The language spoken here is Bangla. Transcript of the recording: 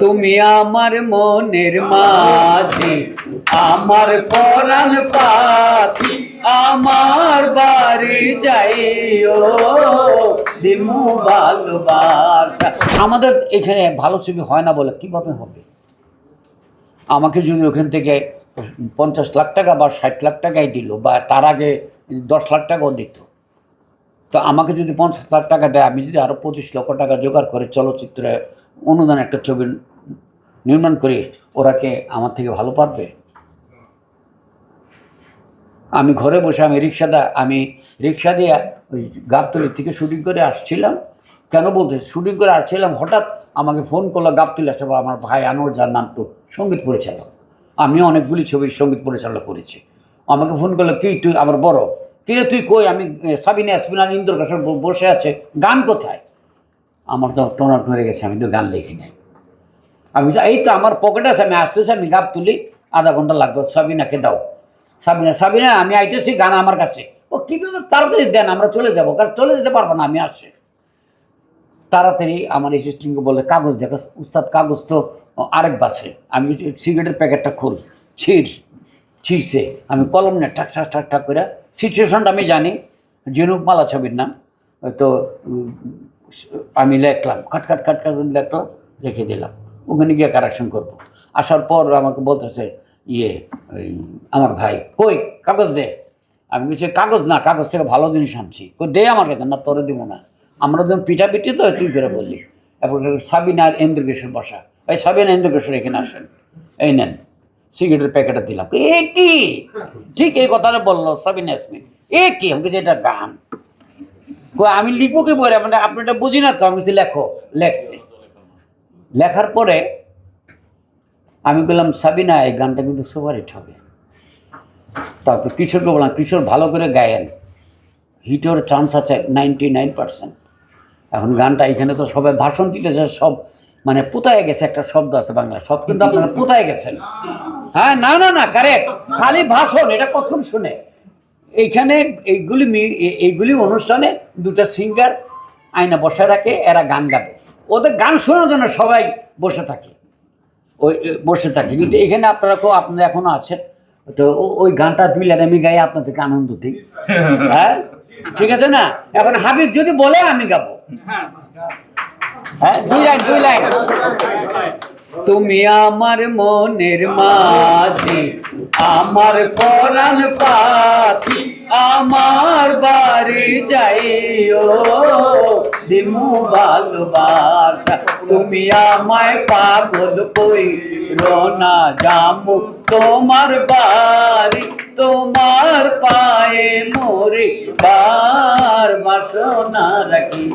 তুমি আমার মনের মাঝে, আমার পরাণ পাখি, আমার বাড়ি যাইও। দিমু ভালোবাসা। আমাদের এখানে ভালো ছবি হয় না বলে কীভাবে হবে? আমাকে যদি ওখান থেকে পঞ্চাশ লাখ টাকা বা ষাট লাখ টাকাই দিল বা তার আগে দশ লাখ টাকাও দিত। তো আমাকে যদি পঞ্চাশ লাখ টাকা দেয়, আমি যদি আরও পঁচিশ লক্ষ টাকা জোগাড় করে চলচ্চিত্রে অনুদান একটা ছবি নির্মাণ করে ওরাকে আমার থেকে ভালো পারবে? আমি ঘরে বসে আমি রিক্সাদা আমি রিক্সা দিয়ে ওই গাবতলি থেকে শুটিং করে আসছিলাম। কেন বলতে শুটিং করে আসছিলাম, হঠাৎ আমাকে ফোন করল গাবতলি আসে আমার ভাই আনোয়ার যার নাম তো, সংগীত পরিচালক। আমি অনেকগুলি ছবির সংগীত পরিচালনা করেছি। আমাকে ফোন করল, কি তুই আমার বড়? কিরে তুই কই? আমি, সাবিনা আসমিনার ইন্দ্র বসে আছে, গান কোথায়? আমার তো টোনাট মেরে গেছে, আমি তো গান লিখি নাই। আমি তো- এই তো আমার পকেটে আছে, আমি আসতেছি, আমি গাব তুলি, আধা ঘণ্টা লাগবে। সাবিনাকে দাও। সাবিনা সাবিনা, আমি আইতেছি, গান আমার কাছে। ও কীভাবে তাড়াতাড়ি দেন, আমরা চলে যাব। কারণ চলে যেতে পারব না, আমি আসছি। তাড়াতাড়ি আমার অ্যাসিস্ট্যান্টকে বলে, কাগজ দেখো, উস্তাদ, কাগজ তো আরেক বাসে। আমি সিগারেটের প্যাকেটটা খুল। ছিঁড়, ছিঁড়ছে। আমি কলম নিয়ে ঠাক ঠাক ঠাক ঠাক করে সিচুয়েশনটা আমি জানি। ঝিনুকমালা ছবির নাম। তো আমি লেখলাম খাট খাট খাট খাট লেখলাম রেখে দিলাম। ওখানে গিয়ে কারেকশন করব। আসার পর আমাকে বলতেছে ইয়ে ওই আমার ভাই, কই, কাগজ দে। আমি বলছি, কাগজ না, কাগজ থেকে ভালো জিনিস আনছি। কই, দে আমার কাছে না তোরে দিব না। আমরা যখন পিঠাপিঠি তো, তুই করে বললি। এরপর সাবিনা আর বসা। এই সাবিনা ইন্দ্রকেশ্বর এখানে আসেন। এই নেন, সিগারেটের প্যাকেটটা দিলাম। এ কি? ঠিক এই কথাটা বলল সাবিনা ইয়াসমিন। এ কি? আমি এটা গান। আমি লিখব কি বলে মানে আপনি এটা বুঝি না তো, আমি বলছি, লেখো, লেখছে। লেখার পরে আমি বললাম, সাবিনা, এই গানটা কিন্তু সুপারহিট হবে। তারপর কিশোরকে বললাম, কিশোর ভালো করে গায়েন। হিটের চান্স আছে নাইনটি নাইন পার্সেন্ট এখন গানটা এখানে তো সবাই ভাষণ দিতেছে, সব মানে পোতায় গেছে, একটা শব্দ আছে বাংলা সব কিন্তু আপনারা পোতায় গেছেন। হ্যাঁ না না না কারেক্ট খালি ভাষণ, এটা কখন শুনে? এইখানে এইগুলি এইগুলি অনুষ্ঠানে দুটা সিঙ্গার আয়না বসে রাখে এরা গান গাবে। ওদের গান শোনার জন্য সবাই বসে থাকে। ওই বসে থাকে। কিন্তু এখানে আপনারা কেউ আপনারা এখনও আছেন? তো ওই গানটা দুই লাইন আমি গাই আপনাদেরকে আনন্দ দিই। হ্যাঁ? ঠিক আছে না? এখন হাবিব যদি বলে আমি গাবো। হ্যাঁ দুই লাইন দুই লাইন। তুমি আমার মনের মাঝে আমার পরাণ পাখি আমার বাড়ি যাইও দিমু ভালোবাসা। তুমি আমায় পাগল কই রোনা জামু, তোমার বাড়ি তোমার পায়ে মোরে বার বাসনা রাখি।